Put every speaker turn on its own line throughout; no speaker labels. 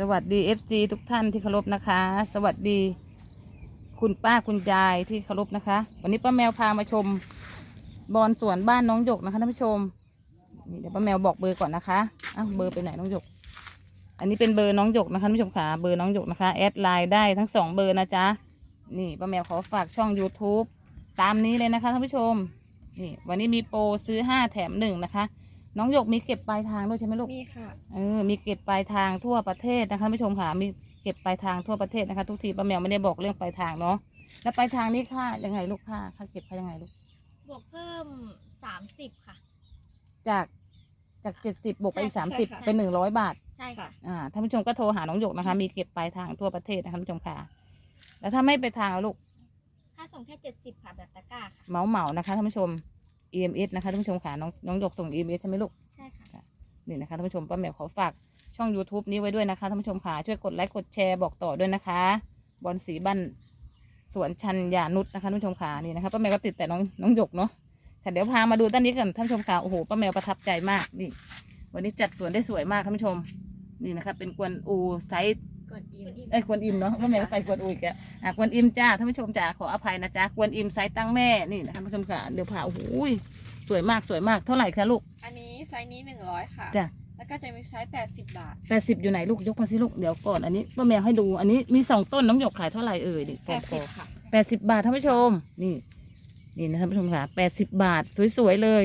สวัสดี FC ทุกท่านที่เคารพนะคะ สวัสดี คุณป้าคุณยายที่เคารพนะคะ วันนี้ป้าแมวพามาชมบอนสวนบ้านน้องหยกนะคะท่านผู้ชมนี่เดี๋ยวป้าแมวบอกเบอร์ก่อนนะคะอ้าวเบอร์ไปไหนน้องหยก อันนี้เป็นเบอร์น้องหยกนะคะท่านผู้ชมค่ะเบอร์น้องหยกนะคะแอดไลน์ได้ทั้งสองเบอร์นะจ๊ะนี่ป้าแมวขอฝากช่อง YouTube ตามนี้เลยนะคะท่านผู้ชมนี่วันนี้มีโปรซื้อห้าแถมหนึ่งนะคะ น้องหยกมีเก็บปลายทางด้วยใช่ไหมลูก
มีค่ะ
เออมีเก็บปลายทางทั่วประเทศนะคะท่านผู้ชมค่ะมีเก็บปลายทางทั่วประเทศนะคะ ทุกทีป้าแมวไม่ได้บอกเรื่องปลายทางเนาะแล้วปลายทางนี่ค่ายังไงลูกค่าค่าเก็บค่ายังไงลูก
บวกเพิ่มสามสิบค่ะ
จากจากเจ็ดสิบบวกไปอีก
ใช่
สาม
ใช่
สิบ
ค่ะ
เป็นหนึ่งร้อยบาท
ใช่ค่ะ
อ่าท่านผู้ชมก็โทรหาน้องหยกนะคะ มีเก็บปลายทางทั่วประเทศนะคะท่านผู้ชมค่ะ แล้วถ้าไม่ไปทางอะลูก
ค่าส่งแค่เจ็ดสิบค่ะแบบตะกร้าค่ะ
เหมาเหมาๆนะคะท่านผู้ชม EMS นะคะท่านผู้ชมค่ะน้องน้องหยกส่ง EMS ใช่ไหมลูก
ใช่ค่ะ
นี่นะคะท่านผู้ชมป้าแมวขอฝากช่อง YouTube นี้ไว้ด้วยนะคะท่านผู้ชมค่ะช่วยกดไลค์กดแชร์บอกต่อด้วยนะคะบอลสีบ้านสวนชันยานุชนะคะท่านผู้ชมค่ะนี่นะคะป้าแมวก็ติดแต่น้องน้องหยกเนาะแต่เดี๋ยวพามาดูด้านนี้กันท่านผู้ชมค่ะโอ้โหป้าแมวประทับใจมากนี่ วันนี้จัดสวนได้สวยมากท่านผู้ชม นี่นะคะเป็นกวนอูไซส์
กดอิม
เอ้ยกวนอิมเนาะป้าแมวก็ไปกวนอูอีกแล้วอะกวนอิมจ้าท่านผู้ชมจ้าขออภัยนะจ๊ะกวนอิมไซส์ตั้งแม่นี่นะคะท่านผู้ชมค่ะเดี๋ยวพาโอ้โหสวยมากสวยมากเท่าไหร่คะลูก
อันนี้ไซส์นี้หนึ่งร้อยค่ะ
จ้ะ
แล้วก็จะมีไซส์แปดสิบบาท
แปดสิบอยู่ไหนลูกยกมาสิลูกเดี๋ยวก่อนอันนี้ป้าแมวให้ดูอันนี้มีสองต้นน้องหยกขายเท่าไหร่เอ่ยดิฟ
แป
อง
ด
โสิ
บค่ะ
แปดสิบบาทท่านผู้ชมนี่นี่นะท่านผู้ชมค่ะแปดสิบบาทสวยๆเลย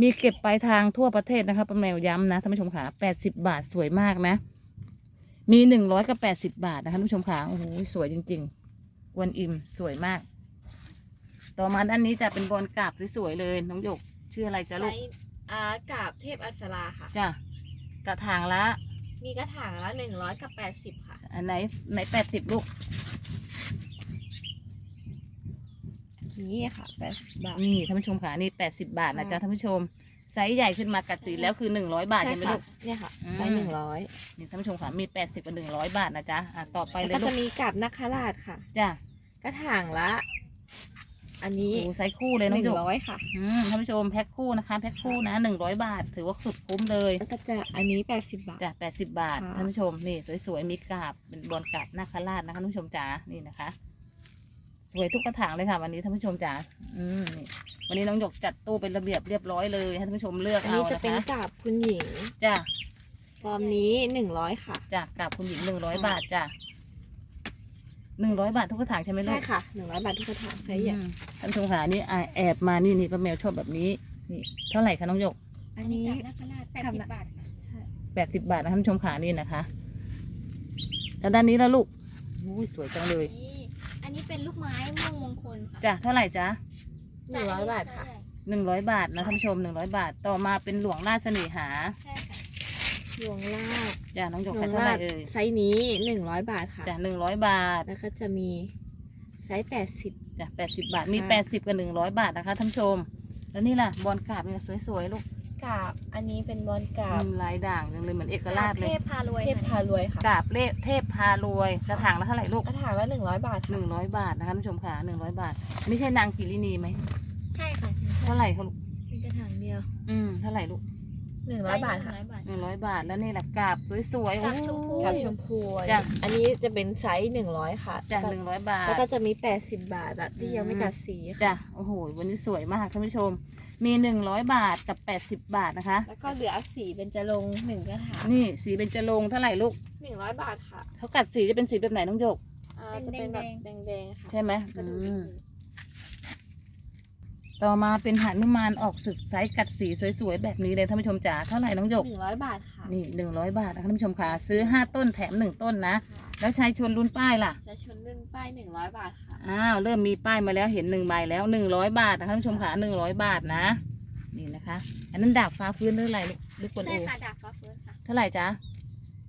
มีเก็บปลายทางทั่วประเทศนะคะป้าแมวย้ำนะท่านผู้ชมค่ะแปดสิบบาทสวยมากนะ มีหนึ่งร้อยกับแปดสิบบาทนะคะท่านผู้ชมค่ะโอ้โหสวยจริงๆกวนอิมสวยมาก ต่อมาด้านนี้จะเป็นบอลกราบสวยๆเลยน้องหยกชื่ออะไรจ๊ะ
ไซ
ลูก
ส์อากาบเทพอัสราค่ะ
จ้ะกระถางละ
มีกระถางละหนึ่งร้อยกับแปดสิบค่ะ
อันไหนไหนแปดสิบลูก
นี่ค่ะแปดสิบบาท
นี่ท่านผู้ชมค่ะนี่แปดสิบาทนะจ๊ะ
ค่ะ
ท่านผู้ชม ไซส์ใหญ่ขึ้นมากัดสีแล้วคือหนึ่งร้อยบาท
ใช่
ใช่ไหม
ค่ะ
ลูก
เนี่ยค่ะ
อืม
ไซส์หนึ่งร้อย
นี่ท่านผู้ชมค่ะมีแปดสิบกับหนึ่งร้อยบาทนะจ๊ะอะต่อไปเล
แล้ว
ย
ก็
ลู
จะ
ก
มีกับนักคราชค่ะ
จ้ะ
กระถางละ อันนี้
โอ้ไซส์คู่เลย
ห
น้อง
นึ่
หย
ง
ก
ร้อยค่ะ
อืมท่านผู้ชมแพ็คคู่นะคะแพ็คคู่นะหนึ่งร้อยบาท ถือว่าสุดคุ้มเลย
แล้วก็จะอันนี้แปดสิบบาท
จ้ะแปดสิบบาท
ค่ะ
ท่านผู้ชมนี่สวยๆมีกาบเป็นบอลกาบนาคราชนะคะท่านผู้ชมจ๋านี่นะคะส วยทุกกระถางเลยค่ะวันนี้ท่านผู้ชมจ๋าอืมนี่วันนี้น้องหยกจัดตู้เป็นระเบียบเรียบร้อยเลยให้ท่านผู้ชมเลือก
อัน
เอา
นี้จะ
นะ
เป็น
คะ
กับคุณหญิง
จ้ะ
ฟอร์มนี้หนึ่งร้อยค่ะ
จากกับคุณหญิงหนึ่งร้อยบาทจ้ะหนึ่งร้อยบาททุกกระถางใช่ไหมลูก
ใช่ค่ะหนึ่งร้อยบาททุกกระถางไซส์ใหญ่
อืมท่านผู้ชมค่ะนี่อะแอบมานี่นี่ป้าแมวชอบแบบนี้นี่เท่าไหร่คะน้องหยก
อันนี้
กับนักราชแปดสิบบาทค่ะ
ใช่
แปดสิบบาทนะท่านผู้ชมค่ะนี่นะคะแล้วด้านนี้แล้วลูกอุ้ยสวยจังเลย
นี่ อันนี้เป็นลูกไม้ม่วงมงคลค่ะ
จ้ะเท่าไหร่จ๊ะ
หนึ่งร้อยบาทค่ะ
หนึ่งร้อยบาทนะท่านผู้ชมหนึ่งร้อยบาท ต่อมาเป็นหลวงราชเสน่หา
ใช่ค่ะ
หลวงลาด
จ้ะน้องหยก
หล
ขา
วยง
เท่าไห
ลา
ร่
ด
เอ่ย
ไซส์นี้หนึ่งร้อยบาทค่ะ
จ้ะหนึ่งร้อยบาท
แล้วก็จะมีไซส์แปดสิบ
จ้ะแปดสิบบาทมี
ค่ะ
แปดสิบกับหนึ่งร้อยบาทนะคะท่านผู้ชม แล้วนี่ล่ะบอลกราบเนี่ยสวยๆลูก
กาบ อันนี้เป็นบอลกาบ
อืมลายด่างจังเลยเหมือนเอกราชเล
เท
ย
พพารวย
เทพพารวยค่ะ
กราบเลขเทพพารวยกระถางละเท่าไหร่ลูก
กระถางละหนึ่งร้อยบาท
ห
ค่ะ
นึ่งร้อยบาทนะคะท่านผู้ชมค่ะหนึ่งร้อยบาทอันนี้ใช่นางกิรินีไหม
ใช่ค่ะใช่ใช่
เท่าไหร่คะลูก
เป็นกระถางเดียว
อืมเท่าไหร่ลูก
หนึ่งร้อยบาทค่ะ
หนึ่งร้อยบาท
หนึ่งร้อยบาทแล้วนี่แหละกราบสวยๆ
กราบชมพู
โอ้ย
กับชมพู
จ้ะ
อันนี้จะเป็นไซส์หนึ่งร้อยค่ะ
จ้ะหนึ่งร้อยบาท
แล้วก็จะมีแปดสิบบาทแบบที่ยังไม่
อืม
กัดสีค่ะ
จ้ะโอ้โห วันนี้สวยมากท่านผู้ชม มีหนึ่งร้อยบาทกับแปดสิบบาทนะคะ
แล้วก็เหลือสีเป็นจะลงหนึ่งกระถาง
นี่สีเบญจรงค์เท่าไหร่ลูก
หนึ่งร้อยบาทค่ะ
เขากัดสีจะเป็นสีแบบไหนน้องหยก
อ่าจะเป็นแบบแดงๆค่ะ
ใช่ไหม
ก็ดู
อืม ต่อมาเป็นหนุมานออกศึกไซส์กัดสีสวยๆแบบนี้เลยท่านผู้ชมจ๋าเท่าไหร่น้องหยก
หนึ่งร้อยบาทค่ะ
นี่หนึ่งร้อยบาทนะคะท่านผู้ชมค่ะซื้อห้าต้นแถมหนึ่งต้นนะ
ค่ะ
แล้วชายชนรุ่นป้ายล่ะ
จะชนรุ่นป้ายหนึ่งร้อยบาทค่ะ
อ้าวเริ่มมีป้ายมาแล้วเห็นหนึ่งใบแล้วหนึ่งร้อยบาทนะคะท่านผู้ชมค่ะหนึ่งร้อยบาทนะ นี่นะคะ อันนั้นดาบฟ้าฟื้นหรืออะไรลูกหรือกวน
ใช่
โอ
ค่ะดาบฟ้าเฟิร์สค่ะ
เท่าไหร่จ๊ะ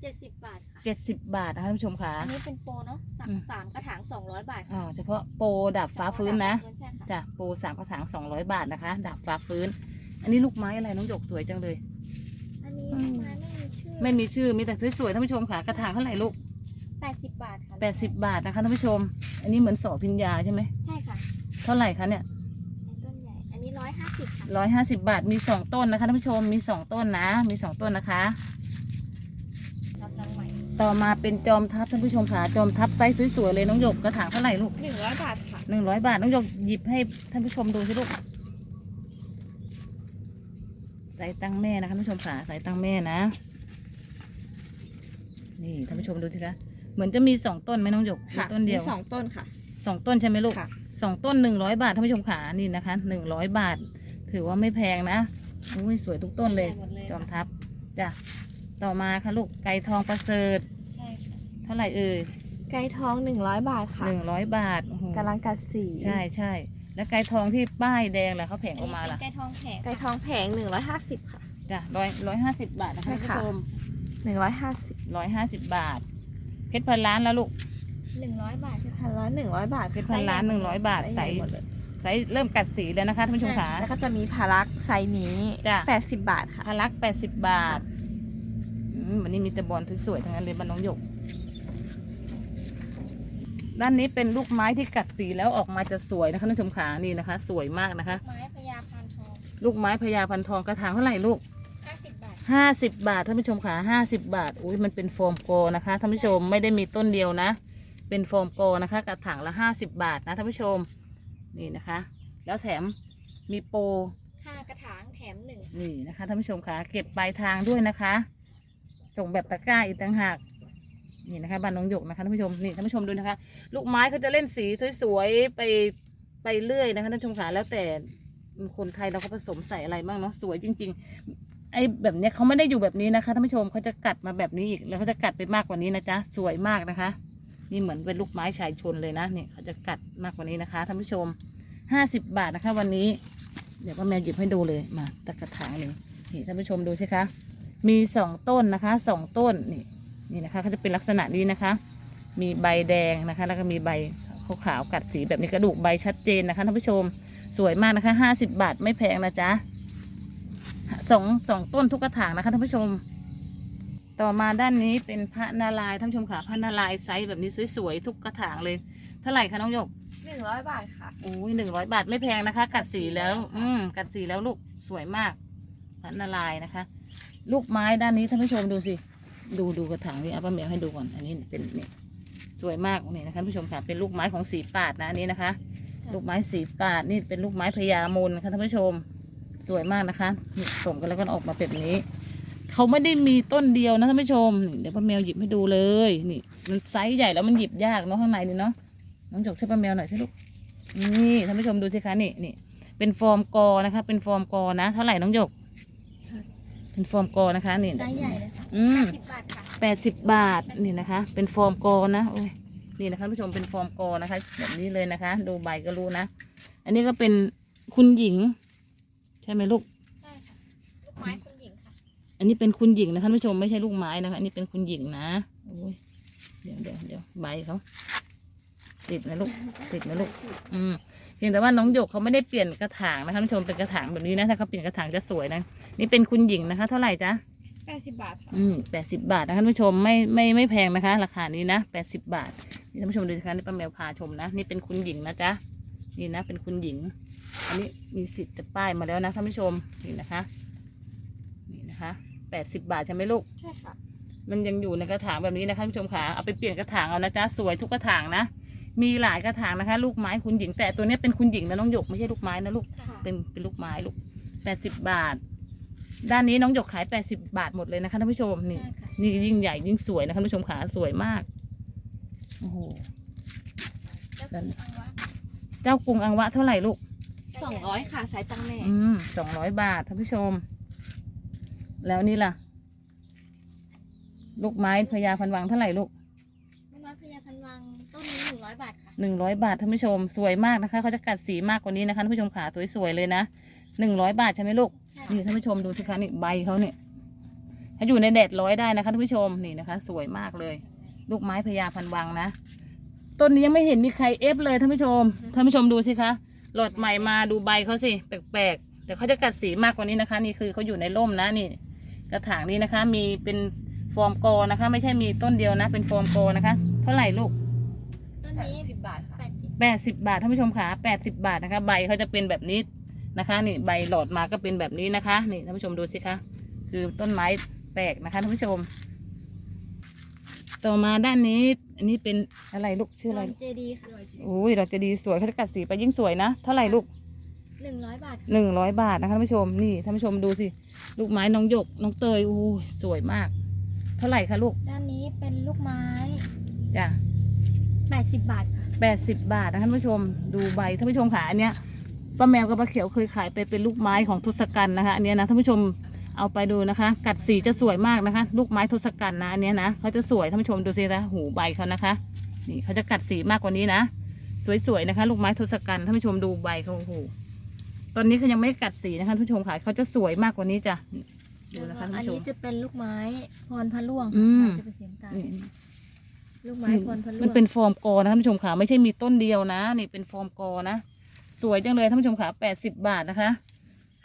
เจ็ดสิบบาทค่ะ
เจ็ดสิบบาทนะคะท่านผู้ชมค่ะ
อันนี้เป็นโปรเนาะสาม
อืม
สามกระถางสองร้อยบาท
อ๋อ
ค่ะ
เฉพาะโปรดาบฟ้าฟื้นนะ
ใช่ค่ะ
จ้ะโปรสามกระถางสองร้อยบาทนะคะดาบฟ้าฟื้น อันนี้ลูกไม้อะไรน้องหยกสวยจังเลย
อันนี้
อืม
ไม้ไม่มีชื่อ
ไม่มีชื่อมีแต่สวยๆท่านผู้ชมค่ะกระถางเท่าไหร่ลูก
แปดสิบบาทค่ะ
แปดสิบบาทนะคะท่านผู้ชม อันนี้เหมือนสอพิญญาใช่ไหม
ใช่ค่ะ
เท่าไหร่คะเนี่ย
ไอ้ต้นใหญ่ อันนี้ร้อยห้าสิบค่ะ
ร้อยห้าสิบบาทมีสองต้นนะคะท่านผู้ชมมีสองต้นนะ มีสองต้นนะคะ
รับรังใหม่
ต่อมาเป็นจอมทัพท่านผู้ชมค่ะจอมทัพไซส์สวยๆเลยน้องหยกกระถางเท่าไหร่ลูก
หนึ่งร้อยบาทค่ะ
หนึ่งร้อยบาทน้องหยกหยิบให้ท่านผู้ชมดูสิลูกใส่ตังแม่นะคะท่านผู้ชมค่ะใส่ตังแม่นะ นี่ท่านผู้ชมดูสิคะเหมือนจะมีสองต้นไหมน้องหยกหรือ
ค่ะ
ต้นเดียว
มีสองต้นค่ะ
สองต้นใช่ไหมลูก
ค่ะ
สองต้นหนึ่งร้อยบาทท่านผู้ชมขานี่นะคะหนึ่งร้อยบาท ถือว่าไม่แพงนะอุ้ยสวยทุกต้นเลย
หมดเลย
จอม
ค่ะ
ทัพจ้ะ ต่อมาค่ะลูกไก่ทองประเสริฐ
ใช่ค่ะ
เท่าไหร่เอ่ย
ไก่ทองหนึ่งร้อยบาทค่ะ
หนึ่งร้อยบาทโอ้โห
กำลังกัดสี
ใช่ใช่แล้วไก่ทองที่ป้ายแดงแหละเขาแผงออกมาล่ะ
ไก่ทองแผง
ไก่ทองแผงหนึ่งร้อยห้าสิบค่ะ
จ้ะร้อยร้อยห้าสิบบาทนะคะ
ใช่
ท่าน
ค่ะ
ผู้ชม
หนึ่งร้อยห้าสิบ
ร้อยห้าสิบบาท เพชรพันล้านแล้วลูก
หนึ่งร้อยบาทค่ะ
พันละหนึ่งร้อยบาท
เพชรพันล้านหนึ่งร้อยบาทใส
หมดเลย
ใสเริ่มกัดสีแล้วนะคะท่านผู้ชมขา
แล้วก็จะมีพารักไซส์นี้
จ้ะ
แปดสิบบาทค่ะ
พารักแปดสิบบาทอืม วันนี้มีแต่บอลสวยๆทั้งนั้นเลยบ้านน้องหยก ด้านนี้เป็นลูกไม้ที่กัดสีแล้วออกมาจะสวยนะคะท่านผู้ชมขานี่นะคะ สวยมากนะคะ
ไม้พญาพานทอง
ลูกไม้พญาพันทองกระถางเท่าไหร่ลูก
ห้าสิบบาท
ห้าสิบบาทท่านผู้ชมขาห้าสิบบาทอุ้ยมันเป็นโฟมโกนะคะท่านผู้ชมไม่ได้มีต้นเดียวนะ เป็นโฟมโกนะคะ กระถางละห้าสิบบาทนะท่านผู้ชมนี่นะคะ แล้วแถมมีโปร
ห้ากระถางแถมหนึ่ง
นี่นะคะท่านผู้ชมคะเก็บปลายทางด้วยนะคะ ส่งแบบตะกร้าอีกต่างหากนี่นะคะบ้านน้องหยกนะคะท่านผู้ชมนี่ท่านผู้ชมดูนะคะ ลูกไม้เขาจะเล่นสีสวยๆไปไปเรื่อยนะคะท่านผู้ชมค่ะแล้วแต่คนไทยเราก็ผสมใส่อะไรบ้างเนาะสวยจริง ๆ ไอ้แบบเนี้ยเขาไม่ได้อยู่แบบนี้นะคะท่านผู้ชมเขาจะกัดมาแบบนี้อีกแล้วเขาจะกัดไปมากกว่านี้นะจ๊ะสวยมากนะคะ นี่เหมือนเป็นลูกไม้ชายชนเลยนะเนี่ยเขาจะกัดมากกว่านี้นะคะท่านผู้ชมห้าสิบบาทนะคะ วันนี้ เดี๋ยวป้าแมวหยิบให้ดูเลยมาตะกระถางหนึ่งนี่ท่านผู้ชมดูสิคะ มีสองต้นนะคะสองต้นนี่นี่นะคะเขาจะเป็นลักษณะนี้นะคะ มีใบแดงนะคะ แล้วก็มีใบขาวๆกัดสีแบบนี้กระดูกใบชัดเจนนะคะท่านผู้ชมสวยมากนะคะห้าสิบบาทไม่แพงนะจ๊ะสองสองต้นทุกกระถางนะคะท่านผู้ชม ต่อมาด้านนี้เป็นพระนารายณ์ท่านผู้ชมค่ะพระนารายณ์ไซส์แบบนี้สวยๆทุกกระถางเลย เท่าไหร่คะน้องหยก
หนึ่งร้อยบาทค่ะ
โอ้ยหนึ่งร้อยบาทไม่แพงนะคะ กัดสีแล้ว อืมกัดสีแล้วลูกสวยมากพันนาลายณ์นะคะ ลูกไม้ด้านนี้ท่านผู้ชมดูสิ ดูดูกระถางนี่เอาป้าเหมียวให้ดูก่อน อันนี้เป็นเนี่ยสวยมากนี่นะคะท่านผู้ชมค่ะ เป็นลูกไม้ของสีปาดนะอันนี้นะคะ ลูกไม้สีปาดนี่เป็นลูกไม้พญามนนะคะท่านผู้ชม สวยมากนะคะส่งกันแล้วก็ออกมาแบบนี้ เขาไม่ได้มีต้นเดียวนะท่านผู้ชม เดี๋ยวป้าแมวหยิบให้ดูเลย นี่ มันไซส์ใหญ่แล้วมันหยิบยากเนาะข้างในนี่เนาะ น้องจกช่วยป้าแมวหน่อยสิลูก นี่ท่านผู้ชมดูสิคะนี่นี่ เป็นฟอร์มกอนะคะ เป็นฟอร์มกอนะ เท่าไหร่น้องหยก เป็นฟอร์มกอนะคะนี่
ไซส์ใหญ่เลยค่ะ
อืม
แปดสิบบาทค่ะ
แปดสิบบาทนี่นะคะ เป็นฟอร์มกอนะโอ้ยนี่นะคะท่านผู้ชมเป็นฟอร์มกอนะคะ แบบนี้เลยนะคะ ดูใบก็รู้นะ อันนี้ก็เป็นคุณหญิง ใช่ไหมลูก
ใช่ค่ะ ลูกไม้คุณหญิงค่ะ
อันนี้เป็นคุณหญิงนะท่านผู้ชมไม่ใช่ลูกไม้นะคะอันนี้เป็นคุณหญิงนะโอ้ยเดี๋ยวเดี๋ยวเดี๋ยวใบเขาติดนะลูกติดนะลูก อืม เพียงแต่ว่าน้องหยกเขาไม่ได้เปลี่ยนกระถางนะคะท่านผู้ชมเป็นกระถางแบบนี้นะถ้าเขาเปลี่ยนกระถางจะสวยนะนี่เป็นคุณหญิงนะคะ เท่าไหร่จ๊ะ
แปดสิบบาทค่ะ
อืมแปดสิบบาทนะคะท่านผู้ชมไม่ไม่ไม่แพงนะคะ ราคานี้นะแปดสิบบาทนี่ท่านผู้ชมดูสิคะนี่ป้าแมวพาชมนะนี่เป็นคุณหญิงนะจ๊ะนี่นะเป็นคุณหญิง อันนี้มีสิทธิ์จะป้ายมาแล้วนะท่านผู้ชมนี่นะคะนี่นะคะแปดสิบบาทใช่ไหมลูก
ใช่ค่ะ
มันยังอยู่ในกระถางแบบนี้นะคะท่านผู้ชมค่ะเอาไปเปลี่ยนกระถางเอานะจ๊ะสวยทุกกระถางนะ มีหลายกระถางนะคะ ลูกไม้คุณหญิง แต่ตัวเนี้ยเป็นคุณหญิงนะน้องหยกไม่ใช่ลูกไม้นะลูก
ค่ะ
เป็นเป็นลูกไม้ลูกแปดสิบบาท ด้านนี้น้องหยกขายแปดสิบาทหมดเลยนะคะท่านผู้ชมนี่
ใช่ค่ะ
นี่ยิ่งใหญ่ยิ่งสวยนะคะท่านผู้ชมขาสวยมากโอ้โห
แล้วคุณอังวะ
เจ้ากรุงอังวะเท่าไหร่ลูก
สองร้อยค่ะไซส์ตังแม่
อืมสองร้อยบาทท่านผู้ชม แล้วนี่ล่ะ ลูกไม้พญาพันวังเท่าไหร่ลูก
ลูกไม้พญาพันวัง ต้นนี้หนึ่งร้อยบาทค่ะ
หนึ่งร้อยบาทท่านผู้ชมสวยมากนะคะเขาจะกัดสีมากกว่านี้นะคะท่านผู้ชมขาสวยๆเลยนะหนึ่งร้อยบาทใช่ไหมลูก
ใช่
นี่ท่านผู้ชมดูสิคะนี่ใบเขาเนี่ยถ้าอยู่ในแดดร้อยได้นะคะท่านผู้ชมนี่นะคะ สวยมากเลย ลูกไม้พญาพันวังนะต้นนี้ยังไม่เห็นมีใครเอฟเลยท่านผู้ชมท่านผู้ชมดูสิคะหลอดใหม่มาดูใบเขาสิแปลกๆแต่เขาจะกัดสีมากกว่านี้นะคะ นี่คือเขาอยู่ในร่มนะนี่ กระถางนี้นะคะ มีเป็นฟอร์มกอนะคะ ไม่ใช่มีต้นเดียวนะ เป็นฟอร์มกอนะคะ เท่าไหร่ลูก
ต้น
แปด
นี้
สิบบาทค่ะ
แปดสิบ
แปดสิบบาทท่านผู้ชมค่ะแปดสิบบาทนะคะ ใบเขาจะเป็นแบบนี้นะคะ นี่ใบหลอดมาก็เป็นแบบนี้นะคะ นี่ท่านผู้ชมดูสิคะคือต้นไม้แปลกนะคะท่านผู้ชม ต่อมาด้านนี้ อันนี้เป็นอะไรลูกชื่ออะไร
ดอนเจดีค่ะ
โอ้ยเราจะดีสวยเขาจะกัดสีไปยิ่งสวยนะเท่าไหร่ลูก
หนึ่งร้อยบาทค่ะ
หนึ่งร้อยบาทนะคะท่านผู้ชมนี่ท่านผู้ชมดูสิลูกไม้น้องหยกน้องเตยโอ้ยสวยมาก เท่าไหร่คะลูก
ด้านนี้เป็นลูกไม้
จ้ะ
แปดสิบบาทค่ะ
แปดสิบบาทนะคะท่านผู้ชมดูใบท่านผู้ชมค่ะอันเนี้ยป้าแมวกับป้าเขียวเคยขายไปเป็นลูกไม้ของทศกัณฐ์นะคะอันเนี้ยนะท่านผู้ชมเอาไปดูนะคะ กัดสีจะสวยมากนะคะ ลูกไม้ทศกัณฐ์นะอันเนี้ยนะเขาจะสวยท่านผู้ชมดูสินะหูใบเขานะคะ นี่เขาจะกัดสีมากกว่านี้นะ สวยๆนะคะ ลูกไม้ทศกัณฐ์ท่านผู้ชมดูใบเขาโอ้โหตอนนี้เขายังไม่กัดสีนะคะท่านผู้ชมค่ะเขาจะสวยมากกว่านี้จ้ะดูนะคะท่าน
อัน
ผู้ชม
นี้จะเป็นลูกไม้พรพระล่วง
อืม
จะเป็นเสียงกลาง
นี่
ลูกไม้พรพระล่วง
มันเป็นฟอร์มกอนะท่านผู้ชมค่ะไม่ใช่มีต้นเดียวนะนี่เป็นฟอร์มกอนะสวยจังเลยท่านผู้ชมค่ะแปดสิบบาทนะคะ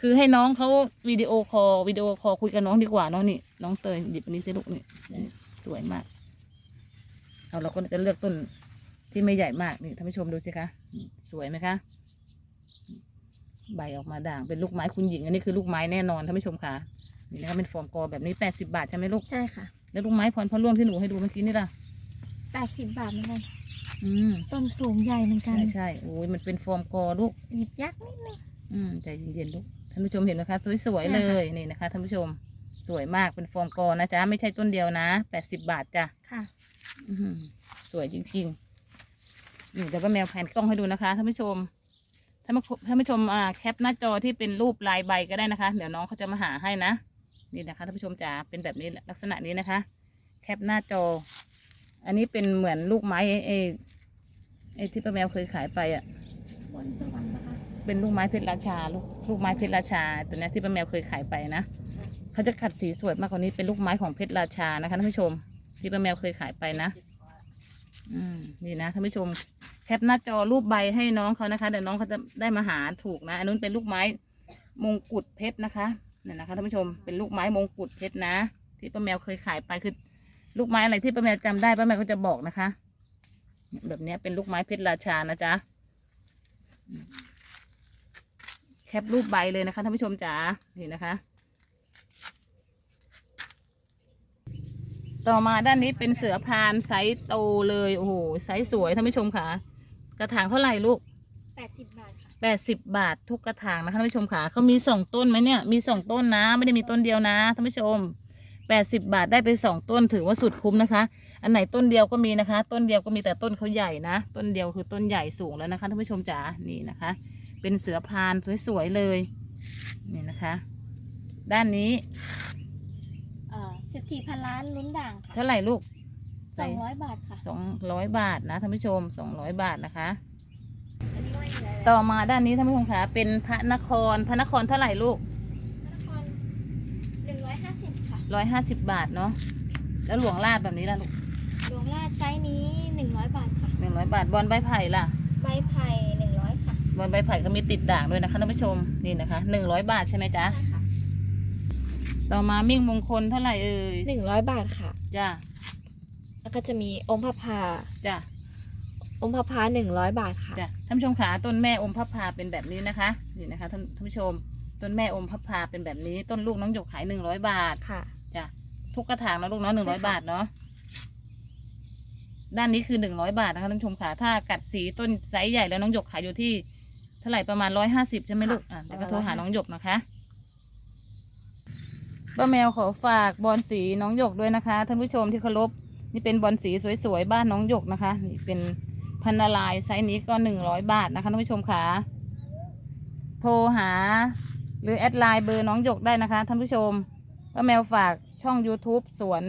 คือให้น้องเขาวิดีโอคอลวิดีโอคอลคุยกับน้องดีกว่าน้องนี่น้องเตยหยิบอันนี้สิลูกนี่นี่สวยมาก เอาเราก็จะเลือกต้นที่ไม่ใหญ่มากนี่ท่านผู้ชมดูสิคะนี่สวยไหมคะใบออกมาด่างเป็นลูกไม้คุณหญิงอันนี้คือลูกไม้แน่นอนท่านผู้ชมค่ะนี่นะคะเป็นฟอร์มกอแบบนี้แปดสิบาทใช่ไหมลูก
ใช่ค่ะ
แล้วลูกไม้พรพระร่วงที่หนูให้ดูเมื่อกี้นี่ล่ะ
แปดสิบบาทเหมือนกัน
อืม
ต้นสูงใหญ่เหมือนกัน
ใช่ใช่โอ้ยมันเป็นฟอร์มกอลูก
หยิบยักษ์นิดนึง
อืมใจเย็นๆลูกท่านผู้ชมเห็นนะคะ สวยๆ
ใช่
เล
ค่ะ
ยนี่นะคะท่านผู้ชมสวยมากเป็นฟอร์มกอนะจ๊ะไม่ใช่ต้นเดียวนะแปดสิบบาทจ้ะ
ค่ะ
อื้อหือสวยจริงๆนี่เดี๋ยวป้าแมวแผนกล้องให้ดูนะคะท่านผู้ชมท่านผู้ท่านผู้ชมอ่าแคปหน้าจอที่เป็นรูปลายใบก็ได้นะคะ เดี๋ยวน้องเขาจะมาหาให้นะนี่นะคะท่านผู้ชมจ๋าเป็นแบบนี้ลักษณะนี้นะคะ แคปหน้าจอ อันนี้เป็นเหมือนลูกไม้ไอ้ไอ้ไอ้ที่ป้าแมวเคยขายไปอะ
บนสวรรค์นะคะ
เป็นลูกไม้เพชรราชา ลูกลูกไม้เพชรราชาตัวเนี้ยที่ป้าแมวเคยขายไปนะเขาจะขัดสีสวยมากกว่านี้เป็นลูกไม้ของเพชรราชานะคะท่านผู้ชม ที่ป้าแมวเคยขายไปนะ อืมนี่นะท่านผู้ชม แคปหน้าจอรูปใบให้น้องเขานะคะเดี๋ยวน้องเขาจะได้มาหาถูกนะ อันนู้นเป็นลูกไม้มงกุฎเพชรนะคะเนี่ยนะคะท่านผู้ชมเป็นลูกไม้มงกุฎเพชรนะ ที่ป้าแมวเคยขายไปคือ ลูกไม้อะไรที่ป้าแมวจำได้ป้าแมวก็จะบอกนะคะ แบบเนี้ยเป็นลูกไม้เพชรราชานะจ๊ะแคปรูปใบเลยนะคะท่านผู้ชมจ๋านี่นะคะ ต่อมาด้านนี้เป็นเสือพานไซส์โตเลยโอ้โหไซส์สวยท่านผู้ชมค่ะ กระถางเท่าไหร่ลูก
แปดสิบบาทค่ะ
แปดสิบบาททุกกระถางนะคะท่านผู้ชมค่ะเขามีสองต้นไหมเนี่ยมีสองต้นนะ ไม่ได้มีต้นเดียวนะท่านผู้ชม แปดสิบบาทได้ไปสองต้นถือว่าสุดคุ้มนะคะ อันไหนต้นเดียวก็มีนะคะ ต้นเดียวก็มีแต่ต้นเขาใหญ่นะ ต้นเดียวคือต้นใหญ่สูงแล้วนะคะท่านผู้ชมจ๋านี่นะคะ เป็นเสือพานสวยๆเลยนี่นะคะ ด้านนี้
เอ่อสิทธิพันล้านลุ้นด่างค่ะ
เท่าไหร่ลูก
สองร้อยบาทค่ะ
สองร้อยบาทนะท่านผู้ชมสองร้อยบาทนะคะ
อันนี้ไม่มีอะไรแล้ว
ต่อมาด้านนี้ท่านผู้ชมคะเป็นพระนครพระนครเท่าไหร่ลูก
นครหนึ่งร้อยห้าสิบค่ะ
ร้อยห้าสิบบาทเนาะแล้วหลวงลาดแบบนี้ล่ะลูก
หลวงราชไซส์นี้หนึ่งร้อยบาทค่ะ
หนึ่งร้อยบาทบอลใบไผ่ล่ะ
ใบไผ่หนึ่งร้อยค่ะ
บอลใบไผ่ก็มีติดด่างด้วยนะคะท่านผู้ชมนี่นะคะหนึ่งร้อยบาทใช่ไหมจ๊ะ
ใช่ค่ะ
ต่อมามิ่งมงคลเท่าไหร่เอ่ย
หนึ่งร้อยบาทค่ะ
จ้ะ
แล้วก็จะมีองค์พระพา
จ้ะ
องค์พระพาหนึ่งร้อยบาทค่ะ
จ้ะท่านผู้ชมขาต้นแม่อมพับพาเป็นแบบนี้นะคะ นี่นะคะท่านท่านผู้ชม ต้นแม่อมพับพาเป็นแบบนี้ ต้นลูกน้องหยกขายหนึ่งร้อยบาท
ค่ะ
จ้ะทุกกระถางนะลูกเนาะหนึ่งร้อย
ใช่ค่ะ
บาทเนาะด้านนี้คือหนึ่งร้อยบาทนะคะท่านผู้ชมค่ะถ้ากัดสีต้นไซส์ใหญ่แล้วน้องหยกขายอยู่ที่เท่าไหร่ประมาณร้อยห้าสิบใช่ไหมลูกอะเดี๋ยวก็โทรหาน้องหยกนะคะป้าแมวขอฝากบอลสีน้องหยกด้วยนะคะท่านผู้ชมที่เคารพนี่เป็นบอลสีสวยๆบ้านน้องหยกนะคะ นี่เป็นพันนาลายไซส์นี้ก็หนึ่งร้อยบาทนะคะท่านผู้ชมค่ะโทรหา หรือแอดไลน์เบอร์น้องหยกได้นะคะท่านผู้ชมป้าแมวฝากช่อง YouTube สวน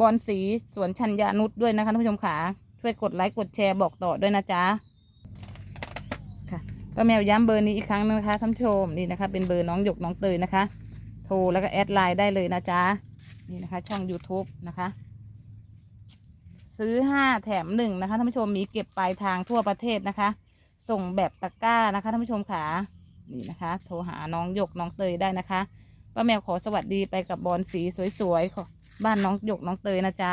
บอนสีสวนชัญญานุชด้วยนะคะท่านผู้ชมขาช่วยกดไลค์กดแชร์บอกต่อด้วยนะจ๊ะค่ะป้าแมวย้ำเบอร์นี้อีกครั้งนะคะท่านผู้ชมนี่นะคะ เป็นเบอร์น้องหยกน้องเตยนะคะ โทรแล้วก็แอดไลน์ได้เลยนะจ๊ะนี่นะคะ ช่อง YouTube นะคะ ซื้อห้าแถมหนึ่งนะคะท่านผู้ชมมีเก็บปลายทางทั่วประเทศนะคะ ส่งแบบตะกร้านะคะท่านผู้ชมขา นี่นะคะ โทรหาน้องหยกน้องเตยได้นะคะป้าแมวขอสวัสดีไปกับบอลสีสวยๆบ้านน้องหยกน้องเตยนะจ๊ะ